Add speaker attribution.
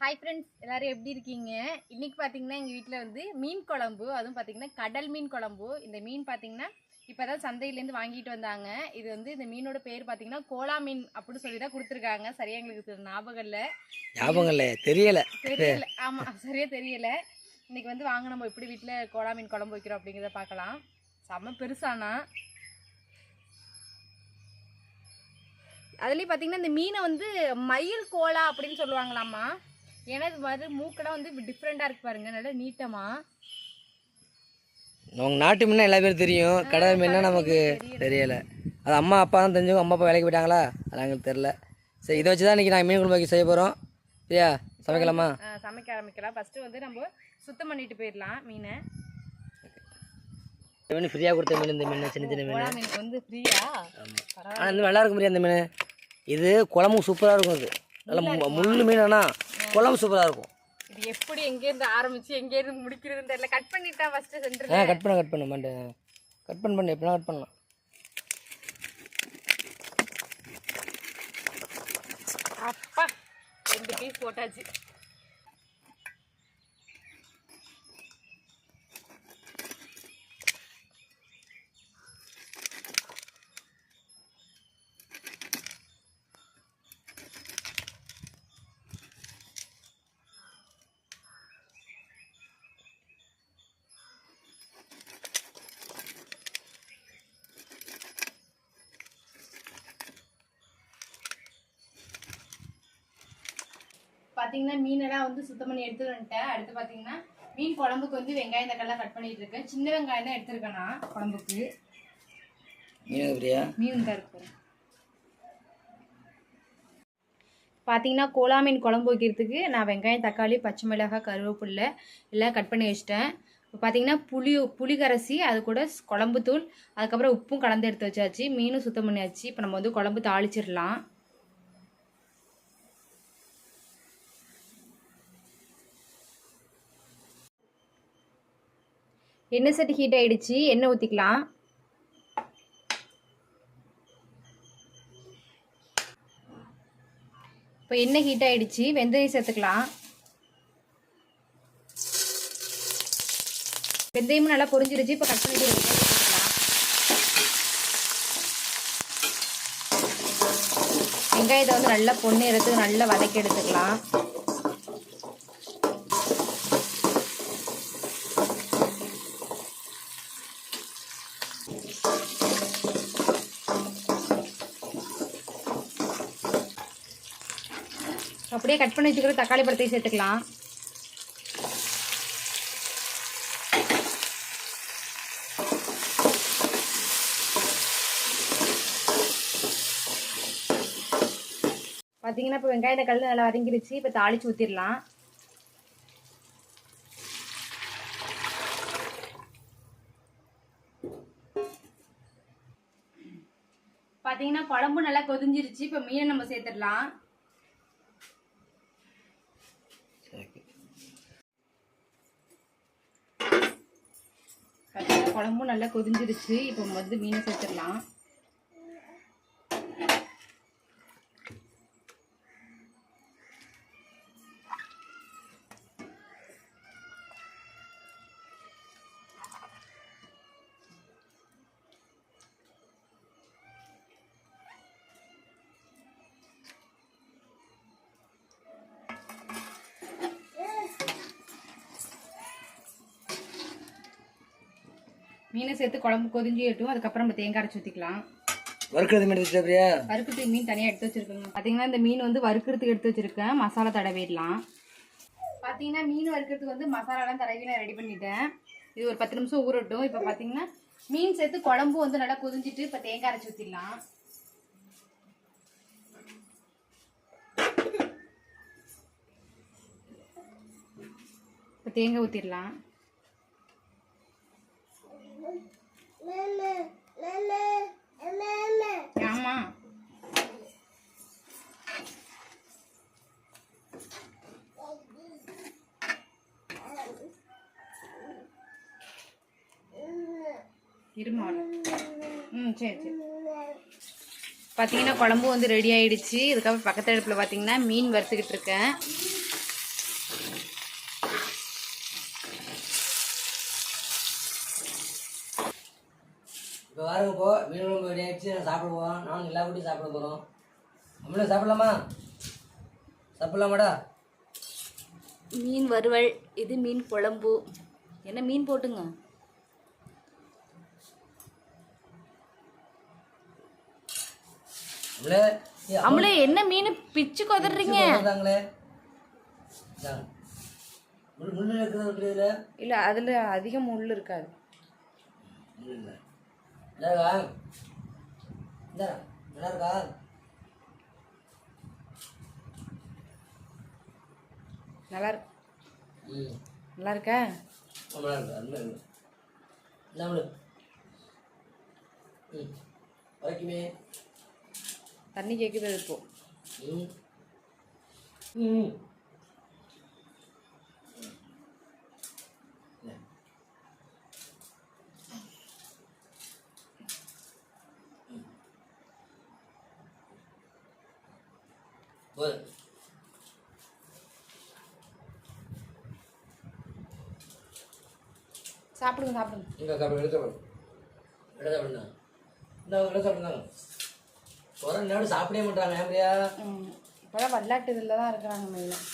Speaker 1: Hi friends எல்லாரும் எப்படி இருக்கீங்க? இன்னைக்கு பார்த்தீங்கன்னா எங்கள் வீட்டில் வந்து மீன் குழம்பு அதுவும் பார்த்தீங்கன்னா கடல் மீன் குழம்பு. இந்த மீன் பார்த்தீங்கன்னா இப்போ தான் சந்தையிலேருந்து வாங்கிட்டு வந்தாங்க. இது வந்து இந்த மீனோட பேர் பார்த்தீங்கன்னா கோலா மீன் அப்படின்னு சொல்லி தான் கொடுத்துருக்காங்க. சரியா எங்களுக்கு ஞாபகம் இல்லை?
Speaker 2: ஞாபகம் இல்லை தெரியல.
Speaker 1: தெரியல. ஆமாம் சரியா தெரியல. இன்னைக்கு வந்து வாங்க நம்ம எப்படி வீட்டில் கோலா மீன் குழம்பு வைக்கிறோம் அப்படிங்கிறத பார்க்கலாம் செம்ம பெருசானா? அதுலேயும் பார்த்தீங்கன்னா இந்த மீனை வந்து மயில் கோலா அப்படின்னு சொல்லுவாங்களாம்மா. ஏன்னா இது மாதிரி மூக்கெல்லாம் வந்து டிஃப்ரெண்ட்டாக இருக்கு பாருங்க நல்லா நீட்டமாக
Speaker 2: உங்க நாட்டு மீனா எல்லா பேரும் தெரியும். கடல் மீனா நமக்கு தெரியல. அது அம்மா அப்பா தான் தெரிஞ்சவங்க அம்மா அப்பா வேலைக்கு போயிட்டாங்களா? அது எங்களுக்கு தெரில சரி இதை வச்சு தான் இன்றைக்கி நான் மீன் குழம்பு செய்ய போகிறோம் சரியா சமைக்கலாமா?
Speaker 1: சமைக்க ஆரம்பிக்கலாம். ஃபஸ்ட்டு வந்து நம்ம சுத்தம் பண்ணிட்டு போயிடலாம் மீனை.
Speaker 2: மீன் ஃப்ரீயாக கொடுத்த மீன் இந்த மீன் சின்ன சின்ன மீன்.
Speaker 1: மீனுக்கு வந்து ஃப்ரீயா
Speaker 2: ஆனால் இந்த நல்லா இருக்கும் முடியாது இந்த மீன். இது குழம்பு சூப்பராக இருக்கும் இது நல்ல மு- முள்ளு மீன் ஆனால் குழம்பு சூப்பராக இருக்கும்.
Speaker 1: இது எப்படி எங்கேருந்து ஆரம்பிச்சு எங்கேருந்து முடிக்கிறதுன்னு தெரியல. கட் பண்ணிட்டா ஃபஸ்ட்டு
Speaker 2: ஆ
Speaker 1: சென்டர்
Speaker 2: கட் பண்ண கட் பண்ண மாட்டே கட் பண்ண பண்ணு எப்படினா கட் பண்ணலாம்.
Speaker 1: அப்பா ரெண்டு பீஸ் போட்டாச்சு. பார்த்தீங்கன்னா மீனெல்லாம் வந்து சுத்தம் பண்ணி எடுத்துட்டு வந்துட்டேன். அடுத்து பார்த்தீங்கன்னா மீன் குழம்புக்கு வந்து வெங்காயம் தக்காளிலாம் கட் பண்ணிட்டு இருக்கேன். சின்ன வெங்காயம் தான் எடுத்திருக்கேன் நான் குழம்புக்கு.
Speaker 2: மீன் பிரியா
Speaker 1: மீன் தான் இருக்கு பார்த்தீங்கன்னா கோலா மீன் குழம்பு வைக்கிறதுக்கு நான் வெங்காயம் தக்காளி பச்சை மிளகாய் கருவேப்பில்லை எல்லாம் கட் பண்ணி வச்சிட்டேன். இப்போ பார்த்தீங்கன்னா புளி புளி கரைசி அது கூட குழம்பு தூள் அதுக்கப்புறம் உப்பும் கலந்து எடுத்து வச்சாச்சு. மீனும் சுத்தம் பண்ணியாச்சு. இப்போ நம்ம வந்து குழம்பு தாளிச்சிடலாம். எண்ணெய் சட்டி ஹீட் ஆகிடுச்சு எண்ணெய் ஊற்றிக்கலாம் இப்போ எண்ணெய் ஹீட் ஆகிடுச்சு வெந்தயம் சேர்த்துக்கலாம். வெந்தயமும் நல்லா பொரிஞ்சிருச்சு இப்போ கட் பண்ணி வெங்காயம் வெங்காயத்தை வந்து நல்லா பொண்ணு எடுத்து நல்லா வதக்கி எடுத்துக்கலாம். அப்படியே கட் பண்ணி வச்சுக்கிற தக்காளி பழத்தையும் சேர்த்துக்கலாம். பார்த்தீங்கன்னா இப்போ வெங்காய தக்காளி நல்லா வதங்கிருச்சு இப்போ தாளிச்சு ஊற்றிடலாம் பார்த்தீங்கன்னா குழம்பு நல்லா கொதிஞ்சிருச்சு. இப்போ மீனை நம்ம சேர்த்துடலாம். குழம்பும் நல்லா கொதிஞ்சிருச்சு. இப்போ வந்து மீனை சேர்த்துடலாம். மீனை சேர்த்து குழம்பு கொதிஞ்சு ஏட்டும் அதுக்கப்புறம் நம்ம தேங்காய் அரைச்சி ஊற்றிக்கலாம்
Speaker 2: வறுக்கிறது மீன் வச்சுட்டா
Speaker 1: வறுக்கிறதுக்கு மீன் தனியாக எடுத்து வச்சிருக்கேங்க. பார்த்தீங்கன்னா இந்த மீன் வந்து வறுக்கிறதுக்கு எடுத்து வச்சிருக்கேன். மசாலா தடவிடலாம். பார்த்தீங்கன்னா மீன் வறுக்கிறதுக்கு வந்து மசாலாலாம் தடவி நான் ரெடி பண்ணிட்டேன். இது ஒரு பத்து நிமிஷம் ஊறட்டும். இப்போ பார்த்தீங்கன்னா மீன் சேர்த்து குழம்பு வந்து நல்லா கொதிஞ்சிட்டு இப்போ தேங்காய் அரைச்சி ஊற்றிடலாம் இப்போ தேங்காய் ஊற்றிடலாம் ஆமா. இருமா. ம் சரி சரி. பார்த்தீங்கன்னா குழம்பு வந்து ரெடி ஆயிடுச்சு. இதுக்கப்புறம் பக்கத்து அடுப்பில் பார்த்தீங்கன்னா மீன் வறுத்துக்கிட்டு இருக்கேன்.
Speaker 2: பாருங்க போ. மீன் குழம்பு ரெடி ஆயிடுச்சு. நான் சாப்பிட போவோம் நானும் எல்லா கூட்டியும் சாப்பிட போகிறோம் நம்மளும் சாப்பிடலாமா? சாப்பிடலாமாடா?
Speaker 1: மீன் வறுவல் இது மீன் குழம்பு. என்ன மீன் போட்டுங்க? அம்மளே என்ன மீன் பிச்சு கொதறீங்க? இல்ல அதுல அதிக முள் இருக்காது.
Speaker 2: நல்லா இருக்கா? நல்லா இருக்கா?
Speaker 1: நல்லா இருக்கு? நல்லா இருக்கா
Speaker 2: நல்லா இருக்கு. அருமையாக இருக்கு ம். வரைக்குமே
Speaker 1: தண்ணி கேக்குது இப்போ
Speaker 2: ம். ம். போதும்
Speaker 1: சாப்பிடுங்க சாப்பிடுங்க.
Speaker 2: இங்கே சாப்பிடு எடுத்து சாப்பிடு எடுத்து சாப்பிடுங்க இந்த எடுத்து சாப்பிடுங்க நேரம் சாப்பிடவே மாட்டாங்க ஏன்றியா
Speaker 1: ம் இப்போதான் விளையாட்டு இதில் தான் இருக்கிறாங்க மெயினாக